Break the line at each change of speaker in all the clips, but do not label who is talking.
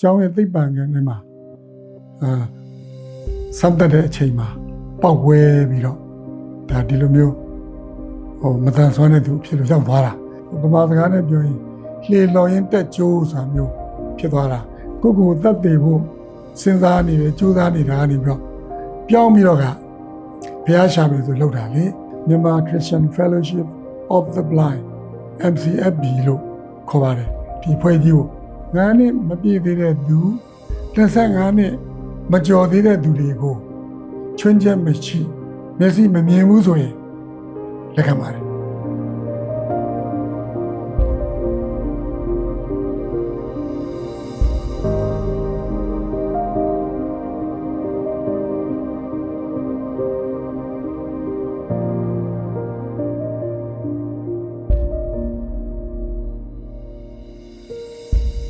ကျောင်းရဲ့သိပ္ပံကဏ္ဍမှာအာစမ်းတက်တဲ့အချိန်မှာပေါက်ဝဲပြီးတော့ဒါဒီလိုမျိုးဟိုမတန်ဆွမ်းတဲ့သူဖြစ်လို့ရောက်သွားတာဗမာစကားနဲ့ပြောရင်လှေလော်ရင်တက်ကြိုးဆိုတာမျိုးဖြစ်သွားတာကိုယ့်ကိုယ်တတ်သိဖို့စဉ်းစားနေတယ်ကြိုးစားနေတာကနေပြီးတော့ပြောင်းပြီးတော့ကဘုရားရှာမယ်ဆိုလောက်တာလေမြန်မာ Christian Fellowship of the Blind MCFB လို့ခေါ်ပါတယ်ဒီဖွဲ့ကြီးကို ငါးနှစ်မပြည့်သေးတဲ့သူ25နှစ်မကျော်သေးတဲ့သူတွေကိုချွင်းချက်မရှိမျက်စိမမြင်ဘူးဆိုရင်လက်ခံပါတယ်
မ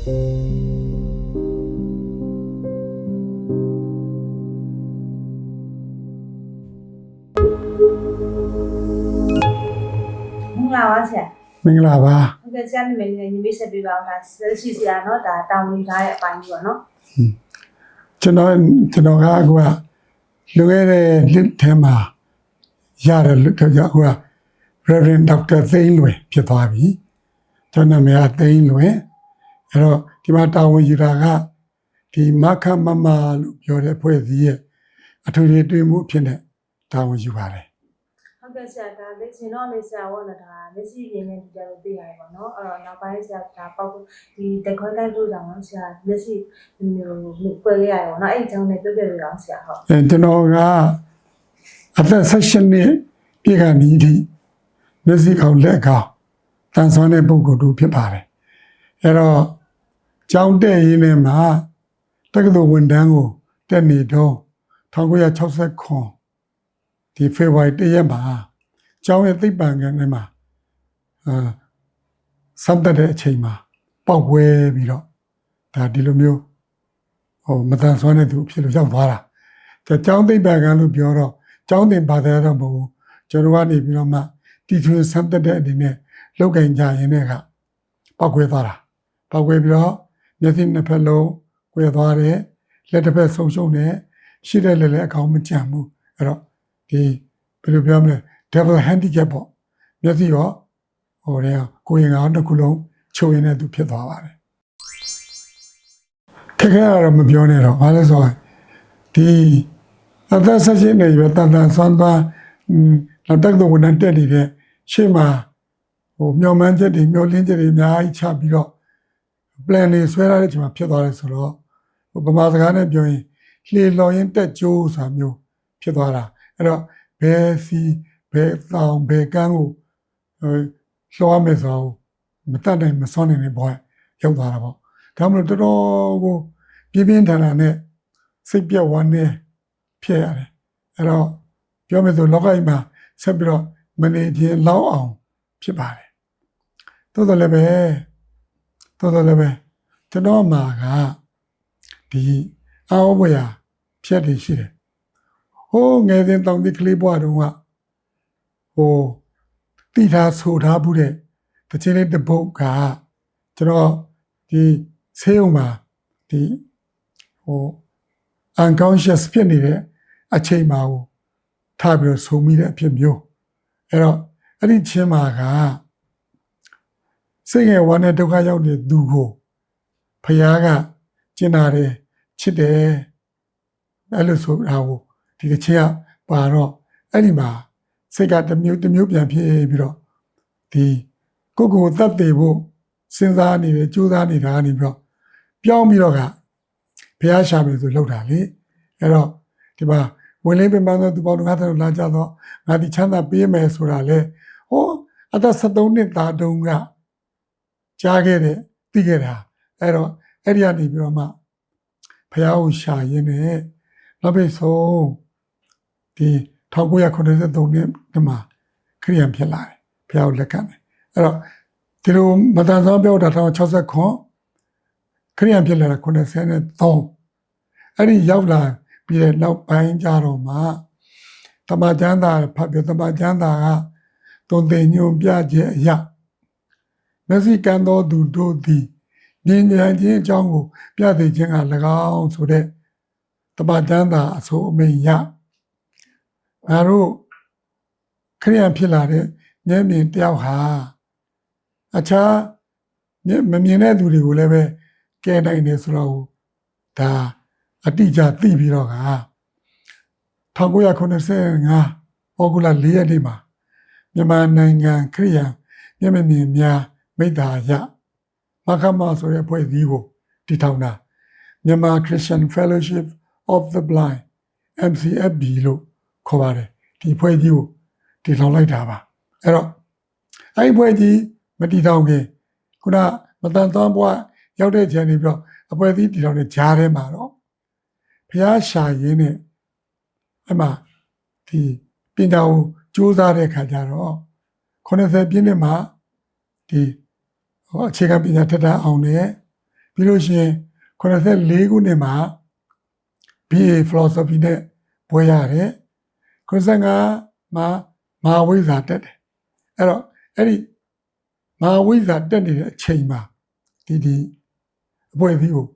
င်္ဂလာပါဆရာ
မင်္ဂလာပါ
ဟုတ်ကဲ့ဆရာနာမည်နဲ့ညီမိတ်ဆက်ပေးပါအောင်ဒါဆက်ရှိဆရာเนาะဒါတောင်းဝင်ထားတဲ့အပိုင်းကြီးပေါ့เนาะ
ကျွန်တော်ကျွန်တော်ကအခုကလူခဲ့တဲ့လက်ထဲမှာရတယ်လို့ပြောကြအခုက Reverend Dr. သိန်းလွင်ဖြစ်သွားပြီကျွန်တော်နာမည်ကသိန်းလွင် အဲ့တော့ဒီမှာတာဝန်ယူတာကဒီမခမမလို့ပြောတဲ့ဖွဲ့စည်းရဲ့အထွေထွေတွေ့မှုအဖြစ်နဲ့တာဝန်ယူပါတယ်
ဟုတ်ကဲ့ဆရာဒါလက်ရှင်တော့လေဆရာဝန်တော့ဒါလက်ရှိပြင်းနေကြလို့သိရတယ်ပေါ့နော်အဲ့တော့နောက်ပိုင်းဆရာဒါပေါက်ဒီတခွန်းလိုက်လို့ကြောင့်ဆရာလက်ရှိဟိုပွဲရရပေါ့နော်အဲ့ဒီကြောင့်လည်းပြောပြလို့တော့ဆရာဟုတ်
အဲကျွန်တော်ကအသက်16နှစ်ပြည်ကနီးသည့်လက်ရှိအောင်လက်ကောင်တန်ဆွမ်းတဲ့ပုံကိုယ်တို့ဖြစ်ပါတယ်အဲ့တော့ ကျောင်းတက်ရင်းနဲ့မှာတက္ကသိုလ်ဝန်ထမ်းကိုတက်နေတော့1969ဒီဖေဖော်ဝါရီ1ရက်မှာကျောင်းရဲ့သိပ္ပံကဏ္ဍမှာအာစမ်းတက်တဲ့အချိန်မှာပေါက်ဝဲပြီးတော့ဒါဒီလိုမျိုးဟိုမတန်ဆွမ်းတဲ့သူဖြစ်လို့ရောက်သွားတာကျကျောင်းသိပ္ပံကလို့ပြောတော့ကျောင်းတင်ပါတဲ့တော့မဟုတ်ဘူးကျွန်တော်ကနေပြီးတော့မှတီထွင်ဆန်းသက်တဲ့အနေနဲ့လောက်ကင်ကြရင်တဲ့ကပောက်ခွဲသွားတာပောက်ခွဲပြီးတော့ မျက်စိနှစ်ဖက်လုံးကွဲသွားတယ်လက်တစ်ဖက်ဆုံးရှုံးတယ်ရှိတဲ့လက်လည်းအကောင်မကြံဘူးအဲ့တော့ဒီဘယ်လိုပြောမလဲ double handicap ပေါ့မျက်စိရောဟိုတဲ့ကိုယ်ရင်ကောင်တစ်ခုလုံးချုပ်ရင်တဲ့သူဖြစ်သွားပါတယ်ခက်ခဲရတော့မပြောနဲ့တော့ဘာလဲဆိုတော့ဒီအသက်ဆက်ရှင်နေရတန်တန်ဆွမ်းသွားနောက်တက်တော့ဝန်ထမ်းတက်နေတဲ့ရှေ့မှာဟိုမျောမှန်းချက်တွေမျောလင်းချက်တွေအများကြီးချပြီးတော့ plan တွေဆွဲရတဲ့အချိန်မှာဖြစ်သွားတယ်ဆိုတော့ဟိုဗမာစကားနဲ့ပြောရင်လှေလော်ရင်တက်ကြိုးဆိုတာမျိုးဖြစ်သွားတာအဲ့တော့ဘယ်စီဘယ်တောင်ဘယ်ကန်းကိုဟိုလှော်ရမယ်ဆိုတော့မတတ်နိုင်မစွမ်းနိုင်တဲ့ဘောရောက်သွားတာပေါ့ဒါမှမဟုတ်တော်တော်ကိုပြင်းပြင်းထန်ထန်နဲ့စိတ်ပြက်ဝမ်းနေဖြစ်ရတယ်အဲ့တော့ပြောမယ်ဆိုလောကကြီးမှာဆက်ပြီးတော့မနေခြင်းလောက်အောင်ဖြစ်ပါတယ်သို့တော်လည်းပဲ သို့တော်လည်းပဲကျွန်တော်မှာကဒီအာဝဘရာဖြတ်တွေရှိတယ်ဟိုးငယ်စဉ်တောင်တိကလေးဘွားတုန်းကဟိုတိထားဆိုထားဘူးတဲ့တချင်းလေးတစ်ပုတ်ကကျွန်တော်ဒီဆေးရုံမှာဒီဟို unconscious ဖြစ်နေတဲ့အချိန်မှာကိုထားပြီးတော့ဆုံမိတဲ့အဖြစ်မျိုးအဲ့တော့အဲ့ဒီချင်းမှာက စိတ်ငယ်ဝမ်းနဲ့ဒုက္ခရောက်တဲ့သူကိုဖခင်ကကျင်နာတယ်ချစ်တယ်အဲ့လိုဆိုတာကိုဒီတစ်ချင်းကပါတော့အဲ့ဒီမှာစိတ်ကတစ်မျိုးတစ်မျိုးပြန်ဖြစ်ပြီးတော့ဒီကိုယ့်ကိုယ်သတ်သေးဖို့စဉ်းစားနေတယ်ကြိုးစားနေတာကနေပြီးတော့ပြောင်းပြီးတော့ကဘုရားရှာမယ်ဆိုလောက်တာလေအဲ့တော့ဒီမှာဝင်လေးပင်ပန်းသောသူပေါင်းတို့ငါတို့လာကြတော့ငါဒီချမ်းသာပေးမယ်ဆိုတာလေဟောအသက်73နှစ်သားတုန်းက ကြားခဲ့တဲ့သိခဲ့တာအဲ့တော့အဲ့ဒီကနေပြီးတော့မှဘုရားကိုရှာရင်းနဲ့နောက်ပြီးဆုံးဒီ1983နှစ်ဒီမှာခရိယံဖြစ်လာတယ်ဘုရားကိုလက်ခံတယ်အဲ့တော့ဒီလိုမတန်ဆောင်ပြောတာ1960ခွန်ခရိယံဖြစ်လာတာ93အဲ့ဒီရောက်လာပြီးတဲ့နောက်ပိုင်းကြတော့မှတမန်ကျမ်းသာဖတ်ပြတမန်ကျမ်းသာကသွန်သင်ညွန်ပြခြင်းအရာ မျက်စိကန်းသောသူတို့သည်ဉာဏ်ဉာဏ်ချင်းအကြောင်းကို ပြသိခြင်းက၎င်းဆိုတဲ့တပတန်းသာအဆိုအမိန်ရငါတို့ခရိယန်ဖြစ်လာတဲ့ဉာဏ်မြင်တယောက်ဟာအခြားမျက်မမြင်တဲ့သူတွေကိုလည်းပဲကဲနိုင်တယ်ဆိုတော့ဒါအတိအကျသိပြီးတော့က1985ဩဂုတ်လ4ရက်နေ့မှာမြန်မာနိုင်ငံခရိယန်မျက်မမြင်များ မိတ္တာရမခမဆိုတဲ့အဖွဲ့အစည်းကိုတည်ထောင်တာမြန်မာ Christian Fellowship of the Blind MCFB လို့ခေါ်ပါတယ်ဒီအဖွဲ့အစည်းကိုတည်ထောင်လိုက်တာပါအဲ့တော့အဲ့ဒီအဖွဲ့အစည်းမတည်ထောင်ခင်ခုနမတန်သောဘွားရောက်တဲ့ခြေနေပြီးတော့အဖွဲ့အစည်းတည်ထောင်တဲ့ဂျားထဲမှာတော့ဘုရားရှာရင်းနဲ့အဲ့မှာဒီပညာကိုစူးစမ်းတဲ့ခါကျတော့80ပြည့်နှစ်မှာဒီ ဟောအခြေခံပညာထက်တာအောင်တယ်ပြီးလို့ရှိရင်84ခုနှစ်မှာ BA philosophy နဲ့ဘွဲရတယ်95မှာမဟာဝိဇ္ဇာတက်တယ်အဲ့တော့အဲ့ဒီမဟာဝိဇ္ဇာတက်နေတဲ့အချိန်မှာဒီဒီအဖွဲ့အစည်းကို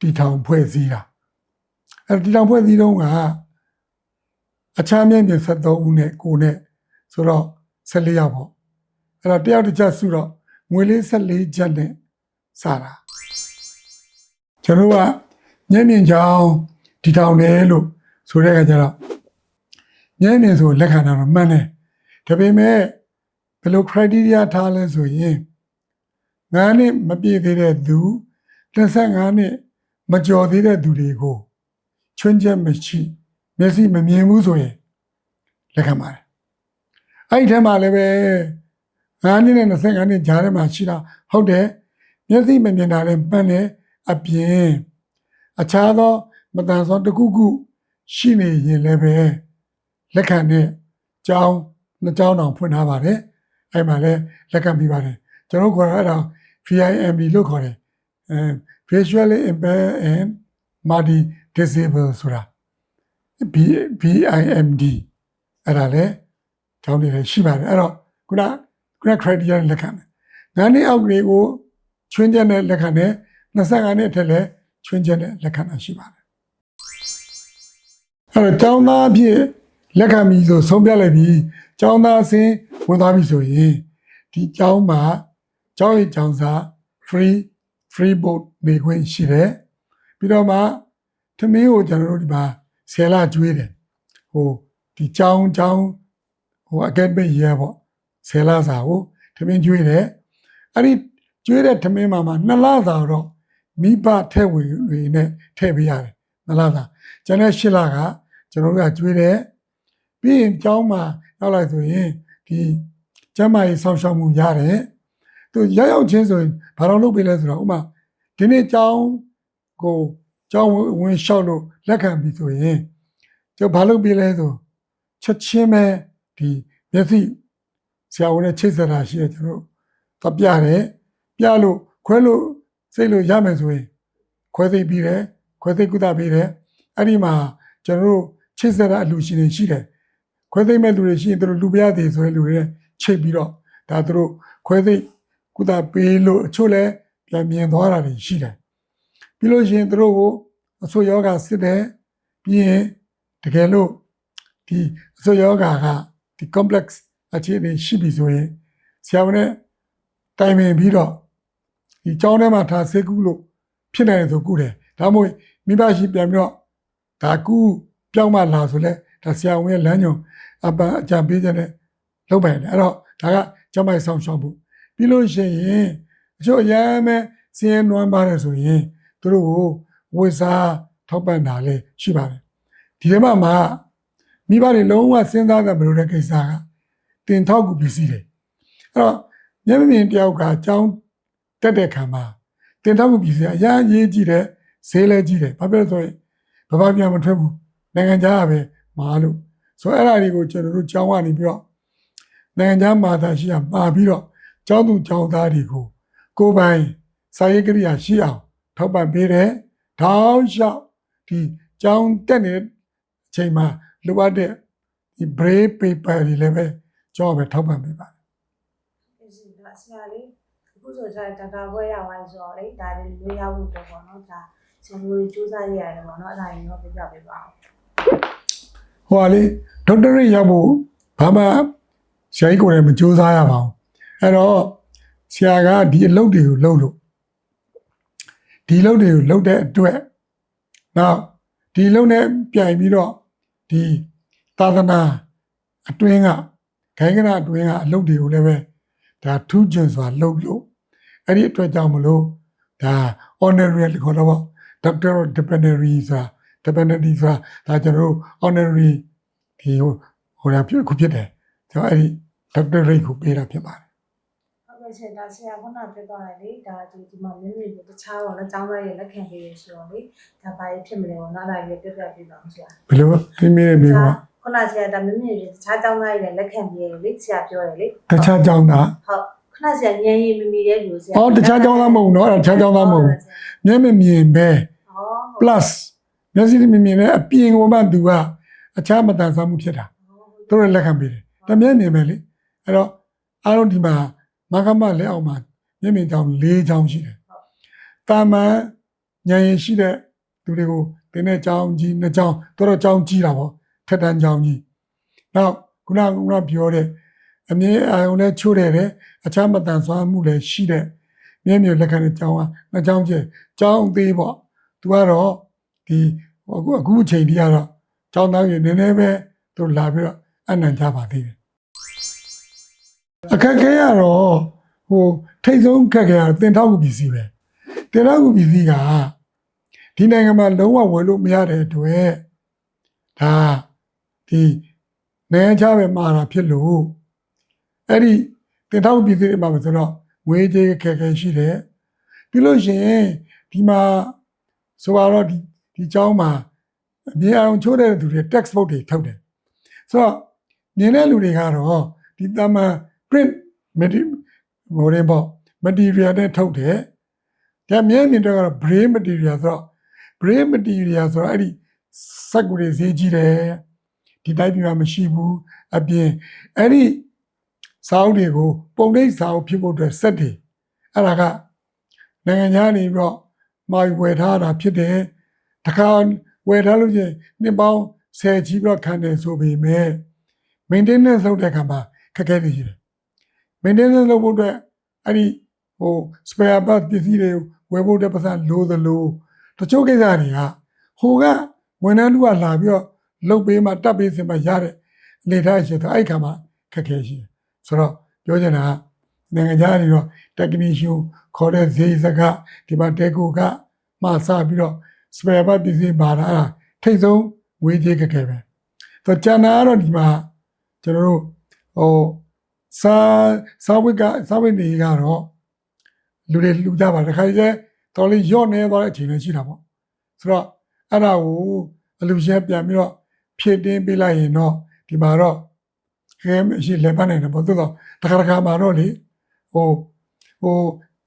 တီထောင်ဖွဲ့စည်းတာအဲ့တော့တီထောင်ဖွဲ့စည်းတော့ကအခြားမြင့်မြင့်73ဦးနဲ့ကိုနဲ့ဆိုတော့14ယောက်ပေါ့အဲ့တော့တယောက်တစ်ချက်စုတော့ ငွေလေး14ချက်နဲ့စတာကျွန်တော်ကမျက်မြင်ချောင်းဒီတောင်တယ်လို့ဆိုတဲ့အခါကျတော့မျက်မြင်ဆိုလက်ခံတာတော့မှန်တယ်ဒါပေမဲ့ဘယ်လို criteria ထားလဲဆိုရင်ငါးနှစ်မပြည့်သေးတဲ့သူ25နှစ်မကျော်သေးတဲ့သူတွေကိုချွင်းချက်မရှိမျက်စိမမြင်ဘူးဆိုရင်လက်ခံပါတယ်အဲ့ဒီထဲမှာလည်းပဲ ငါးနှစ်နဲ့25နှစ်ကြားထဲမှာရှိတာဟုတ်တယ်မျက်စိမမြင်တာလည်းပန်းတယ်အပြင်အခြားသောမတန်သောတစ်ခုခုရှိနေရင်လည်းပဲလက်ခံတဲ့ကြောင်းနှစ်ကြောင်းတောင်ဖွင့်ထားပါတယ်အဲ့မှာလည်းလက်ခံပြီးပါတယ်ကျွန်တော်ခေါ်တာအဲ့ဒါ VIMB လို့ခေါ်တယ်အဲ visually impaired and multi disable ဆိုတာ B VIMD အဲ့ဒါလည်းကြောင်းတွေလည်းရှိပါတယ်အဲ့တော့ခုန grad criteria လက်ခံတယ်။ငါးနှစ်အောက်ကလေးကိုချွင်းချက်နဲ့လက်ခံတယ်25နှစ်အထက်လည်းချွင်းချက်နဲ့လက်ခံတာရှိပါတယ်။အဲ့တော့ကျောင်းသားအဖြစ်လက်ခံပြီဆိုဆုံးဖြတ်လိုက်ပြီကျောင်းသားအဆင်းဝင်သွားပြီဆိုရင်ဒီကျောင်းမှာကျောင်းရဲ့ကျောင်းစာ free free board နေခွင့်ရှိတယ်။ပြီးတော့မှသမင်းကိုကျွန်တော်တို့ဒီမှာဆယ်လကျွေးတယ်။ဟိုဒီကျောင်းကျောင်းဟို academic year ပေါ့ ဆယ်လစာကိုထမင်းကျွေးတယ်အဲ့ဒီကျွေးတဲ့ထမင်းမှာမှာနှစ်လစာတော့မိဘထဲ့ဝင်တွေနဲ့ထည့်ပေးရတယ်နှစ်လစာကျန်တဲ့ရှစ်လကကျွန်တော်တို့ကကျွေးတယ်ပြီးရင်ကျောင်းမှာရောက်လိုက်ဆိုရင်ဒီကျမ်းမာရေးဆောက်ရှောက်မှုရတယ်သူရောက်ရောက်ချင်းဆိုရင်ဘာလို့လုပ်ပေးလဲဆိုတော့ဥမာဒီနေ့ကျောင်းကိုကျောင်းဝင်ဝင်လျှောက်လို့လက်ခံပြီဆိုရင်ကျွန်တော်ဘာလုပ်ပေးလဲဆိုချက်ချင်းပဲဒီမျက်စိ ဆရာဝန်နဲ့ချိတ်ဆက်တာရှိတယ်ကျွန်တော်တို့ပြတယ်ပြလို့ခွဲလို့စိတ်လို့ရမယ်ဆိုရင်ခွဲသိပ်ပြီးတယ်ခွဲသိပ်ကုသပေးတယ်အဲ့ဒီမှာကျွန်တော်တို့ချိတ်ဆက်တာအလူရှင်တွေရှိတယ်ခွဲသိပ်မဲ့လူတွေရှိရင်သူတို့လူပြရသေးဆိုရင်လူတွေချိတ်ပြီးတော့ဒါသူတို့ခွဲသိပ်ကုသပေးလို့အချို့လဲပြန်မြင်သွားတာတွေရှိတယ်ပြီးလို့ရှိရင်သူတို့ကိုအဆိုယောဂစစ်တယ်ပြီးရင်တကယ်လို့ဒီအဆိုယောဂကဒီ complex အခြေအနေရှိပြီဆိုရင်ဆရာဝန်နဲ့တိုင်ပင်ပြီးတော့ဒီကျောင်းထဲမှာထားဆေးကူးလို့ဖြစ်နိုင်တယ်ဆိုကူးတယ်ဒါမှမဟုတ်မိဘရှိပြန်ပြီးတော့ဒါကူးပြောင်းမှလာဆိုလဲဒါဆရာဝန်ရဲ့လမ်းညွန်အပအကြံပေးတဲ့လုပ်ပိုင်တယ်အဲ့တော့ဒါကကျောင်းမိုက်ဆောင်ရှောက်ဖို့ပြီးလို့ရှိရင်အချို့အရမ်းမဲ့စင်းရဲနွမ်းပါတယ်ဆိုရင်သူတို့ကိုဝေစားထောက်ပံ့တာလည်းရှိပါတယ်ဒီထဲမှာမှာမိဘတွေလုံးဝစဉ်းစားတာမလို့တဲ့ကိစ္စက တင်ထောက်ကူပစ္စည်းတွေအဲ့တော့မျက်မမြင်တယောက်ကကြောင်းတက်တဲ့ခံမှာတင်ထောက်ကူပစ္စည်းအရာရေးကြည့်တယ်ဈေးလဲကြည့်တယ်ဘာဖြစ်လို့ဆိုရင်ဘာဘာပြန်မထွက်ဘူးနိုင်ငံခြားကပဲမာလို့ဆိုအဲ့ဒါတွေကိုကျွန်တော်တို့ကြောင်းကနေပြီးတော့နိုင်ငံခြားမာတာရှိအောင်ပါပြီးတော့ကျောင်းသူကျောင်းသားတွေကိုကိုယ်ပိုင်စာရေးကရိယာရှိအောင်ထောက်ပံ့ပေးတယ်ထောင်းလျှောက်ဒီကျောင်းတက်နေတဲ့အချိန်မှာလိုအပ်တဲ့ဒီ brave paper တွေလည်းပဲ ကျောင်းပဲထောက်ပံ့ပေးပါတယ်
ဒီဒါဆရာလေးအခုခုဆိုကျတော့ဒါတာဘွဲရသွားဆိုတော့လေဒါတွေမျိုးရောက်ဖို့တော့ပေါ့နော်ဒါကျွန်တော်တို့စူးစမ်းရရတယ်ပေါ့နော်အဲ့ဒါရင်တော့ပြပြပေးပါဦး
ဟိုကလေဒေါက်တာရိရောက်ဖို့ဘာမှဆရာကြီးကိုယ်လည်းမကြိုးစားရပါဘူးအဲ့တော့ဆရာကဒီအလုပ်တွေကိုလုပ်လို့ဒီအလုပ်တွေကိုလုပ်တဲ့အတွက်နောက်ဒီအလုပ်နဲ့ပြိုင်ပြီးတော့ဒီသာသနာအတွင်းက ခိုင်ကနာအတွင်းကအလုပ်တွေကိုလည်းပဲဒါထူးချွန်စွာလုပ်လို့အဲ့ဒီအတွက်ကြောင့်မလို့ဒါ honorary လို့ခေါ်တော့ doctor of divinity ဆိုတာ divinity ဆိုတာဒါကျွန်တော်တို့ honorary ဒီဟိုဟိုရာဖြစ်ခုဖြစ်တယ်ကျွန်တော်အဲ့ဒီ doctor rate ကိုပေးတာဖြစ်ပါတယ်
ဟုတ်ကဲ့ရှင်ဒါဆရာခုနပြောသွားတယ်လေဒါဒီဒီမှာမြင်းမြင်းတခြားတော့လက်ချောင်းသားရဲ့လက်ခံပေးရဆိုတော့လေဒါဘာဖြစ်မလဲပေါ့နော်အဲ့ဒါကြီးပြပြပေးပါဦးဆရာ
ဘယ်လိုသိမိနေပြီကွာ
ခုနဆရာဒါမင်းမြင့်ရေတခြားကျောင်းသားတွေလည်းလက်ခံပြီးလေဆရာပြောတယ်လေ
တခြားကျောင်းသား
ဟုတ်ခုနဆရာညံရီမီမီတဲ့လူဆရာ
အော်တခြားကျောင်းသားမဟုတ်ဘူးနော်အဲ့ဒါတခြားကျောင်းသားမဟုတ်ဘူးမျက်မမြင်ပဲ plus မျက်စိမမြင်တဲ့အပြင်ကမှသူကအခြားမတန်ဆမှုဖြစ်တာသူတို့လက်ခံပေးတယ်တမျက်မြင်ပဲလေအဲ့တော့အားလုံးဒီမှာမကမလက်အောက်မှာမျက်မြင်ကြောင်၄ချောင်းရှိတယ်တာမန်ညံရင်ရှိတဲ့သူတွေကိုတင်းတဲ့ကြောင်ကြီးနှစ်ကြောင်တို့တော့ကြောင်ကြီးတာပေါ့ ထက်တန်းကြောင်းကြီးနောက်ခုနကခုနပြောတဲ့အမြင်အာရုံနဲ့ချိုးတယ်တဲ့အခြားမတန်ဆွမ်းမှုလည်းရှိတဲ့မျက်မြင်လက်ခံတဲ့ကြောင်းကနှစ်ကြောင်းကျကြောင်းသေးပေါ့သူကတော့ဒီအခုအခုအချိန်ကြီးကတော့ကြောင်းသားကြီးနည်းနည်းပဲသူလာပြီးတော့အနံ့ကြပါသေးတယ်အခက်ခဲရတော့ဟိုထိတ်ဆုံးခက်ခဲရတော့တင်ထောက်မှုပစ္စည်းပဲတင်ထောက်မှုပစ္စည်းကဒီနိုင်ငံမှာလုံးဝဝယ်လို့မရတဲ့အတွက်ဒါ ဒီနိုင်ငံခြားပဲမှာတာဖြစ်လို့အဲ့ဒီတင်ထောက်မှုပစ္စည်းတွေမှာဆိုတော့ငွေကြေးခက်ခဲရှိတယ်ပြီးလို့ရှိရင်ဒီမှာဆိုတော့ဒီဒီเจ้าမှာအမြင်အောင်ချိုးတဲ့သူတွေ textbook တွေထုတ်တယ်ဆိုတော့မြင်တဲ့လူတွေကတော့ဒီတမန် print material ဟိုရင်ပေါ့ material နဲ့ထုတ်တယ်ဒါမြင်မြင်တော့ကတော့ brain material ဆိုတော့ brain material ဆိုတော့အဲ့ဒီစက်ကူတွေဈေးကြီးတယ် ဒီတိုင်းပြမှာမရှိဘူးအပြင်အဲ့ဒီစာအုပ်တွေကိုပုံနှိပ်စာအုပ်ဖြစ်ဖို့အတွက်စက်တွေအဲ့ဒါကနိုင်ငံခြားနေပြီးတော့မှာယူဝယ်ထားတာဖြစ်တယ်တခါဝယ်ထားလို့ချင်းနှစ်ပေါင်း10ကြီးပြီးတော့ခံတယ်ဆိုပေမဲ့ maintenance လုပ်တဲ့အခါမှာခက်ခဲနေရှိတယ် maintenance လုပ်ဖို့အတွက်အဲ့ဒီဟို spare part ပစ္စည်းတွေဝယ်ဖို့အတွက်ပတ်စံလိုသလိုတချို့ကိစ္စတွေကဟိုကဝန်ထမ်းတို့ကလာပြီးတော့ လုပ်ပေးမှတတ်ပေးစင်မှရတဲ့အနေထားရှိတော့အဲ့ခါမှာခက်ခဲရှိတယ်ဆိုတော့ပြောချင်တာကနိုင်ငံခြားတွေတော့ technician ခေါ်တဲ့ဈေးစကဒီမှာ deco ကမှစပြီးတော့ spare part ပစ္စည်းပါတာအဲ့ဒါထိတ်ဆုံးဝေးကြီးခက်ခဲပဲဆိုတော့ကျန်တာကတော့ဒီမှာကျွန်တော်တို့ဟိုစာစာဝိကစာဝိနေကတော့လူတွေလူကြပါတခါကျတော်လေးရော့နေသွားတဲ့အချိန်လည်းရှိတာပေါ့ဆိုတော့အဲ့ဒါကိုအလူရှင်ပြန်ပြီးတော့ ဖြည့်တင်းပေးလိုက်ရင်တော့ဒီမှာတော့ခဲမရှိလဲပတ်နိုင်တယ်ပေါ့သို့တော့တခါတခါမှာတော့လေဟိုဟို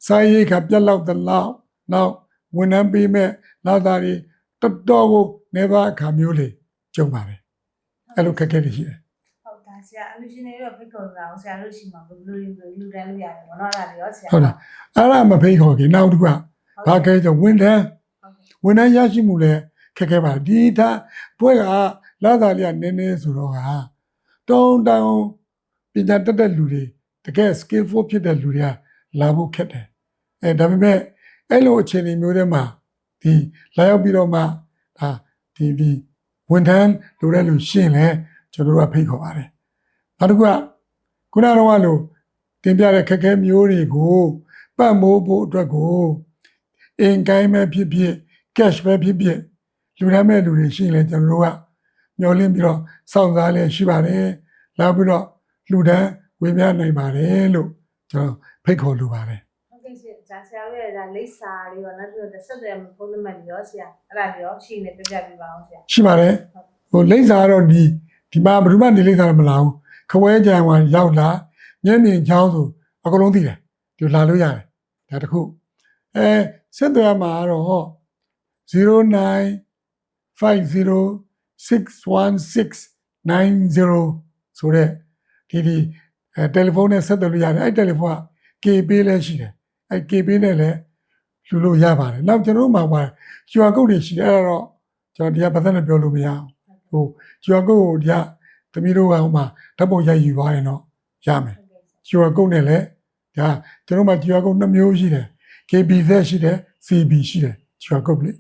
စာရေးကပြက်လောက်တလောက်နောက်ဝန်ထမ်းပေးမဲ့နောက်သားတွေတော်တော်ကိုနေပါအခါမျိုးလေးကြုံပါတယ်အဲ့လိုခက်ခဲတွေရှိတယ်
ဟုတ်ဒါဆရာအလူရှင်တွေတော့ဖိတ်ခေါ်တာအောင်ဆရာတို့ရှိမှာဘယ်လိုလူလူတန်းလို့ရတယ်ပေါ့နော်အဲ့ဒါတွေရောဆရာ
ဟုတ်လားအဲ့ဒါမဖိတ်ခေါ်ခင်နောက်တစ်ခုကဘာခဲဆိုဝန်ထမ်းဝန်ထမ်းရရှိမှုလည်းခက်ခဲပါဒီဒါဘွဲက လာသာလေးကနည်းနည်းဆိုတော့ကတုံးတောင်ပညာတတ်တဲ့လူတွေတကယ် skillful ဖြစ်တဲ့လူတွေကလာဖို့ခက်တယ်အဲဒါပေမဲ့အဲ့လိုအခြေအနေမျိုးတွေမှာဒီလာရောက်ပြီးတော့မှဒါဒီဒီဝန်ထမ်းလိုတဲ့လူရှင်းလဲကျွန်တော်တို့ကဖိတ်ခေါ်ပါတယ်နောက်တစ်ခုကခုနကတော့ကလို့တင်ပြတဲ့ခက်ခဲမျိုးတွေကိုပတ်မိုးဖို့အတွက်ကိုအင်ကိုင်းပဲဖြစ်ဖြစ် cash ပဲဖြစ်ဖြစ်လူတမ်းမဲ့လူတွေရှိရင်လည်းကျွန်တော်တို့က မျှော်လင့်ပြီးတော့စောင့်စားလည်းရှိပါတယ်။လာပြီးတော့လူတန်းဝင်ပြနိုင်ပါတယ်လို့ကျွန်တော်ဖိတ်ခေါ်လိုပါတယ်။
ဟုတ်ကဲ့ရှင်။ဒါဆရာရဲ့ဒါလိပ်စာတွေရောနောက်ပြီးတော့ဆက်သွယ်မှုဖုန်းနံပါတ်ရောဆရာအဲ့ဒါတွေရောရှိနေပြပြပြပါအောင်ဆရာ။
ရှိပါတယ်။ဟိုလိပ်စာတော့ဒီဒီမှာဘယ်သူမှနေလိပ်စာမလာဘူး။ခွဲကြံဝါရောက်လာမျက်မြင်ချောင်းဆိုအကုန်လုံးသိတယ်။ဒီလာလို့ရတယ်။ဒါတခုအဲဆက်သွယ်မှာတော့09 50 61690ဆိုတဲ့ဒီဒီတယ်လီဖုန်းနဲ့ဆက်သွယ်လို့ရတယ်အဲ့တယ်လီဖုန်းက KB လည်းရှိတယ်အဲ့ KB နဲ့လည်းလူလို့ရပါတယ်နောက်ကျွန်တော်တို့မှာပါ QR code တွေရှိတယ်အဲ့တော့ကျွန်တော်တရားပတ်သက်နဲ့ပြောလို့မရအောင်ဟို QR code ကိုတရားသမီးတို့ကဟိုမှာဓာတ်ပုံရိုက်ယူသွားရင်တော့ရမယ် QR code နဲ့လည်းဒါကျွန်တော်တို့မှာ QR code နှစ်မျိုးရှိတယ် KB သက်ရှိတယ် CB ရှိတယ် QR code လေး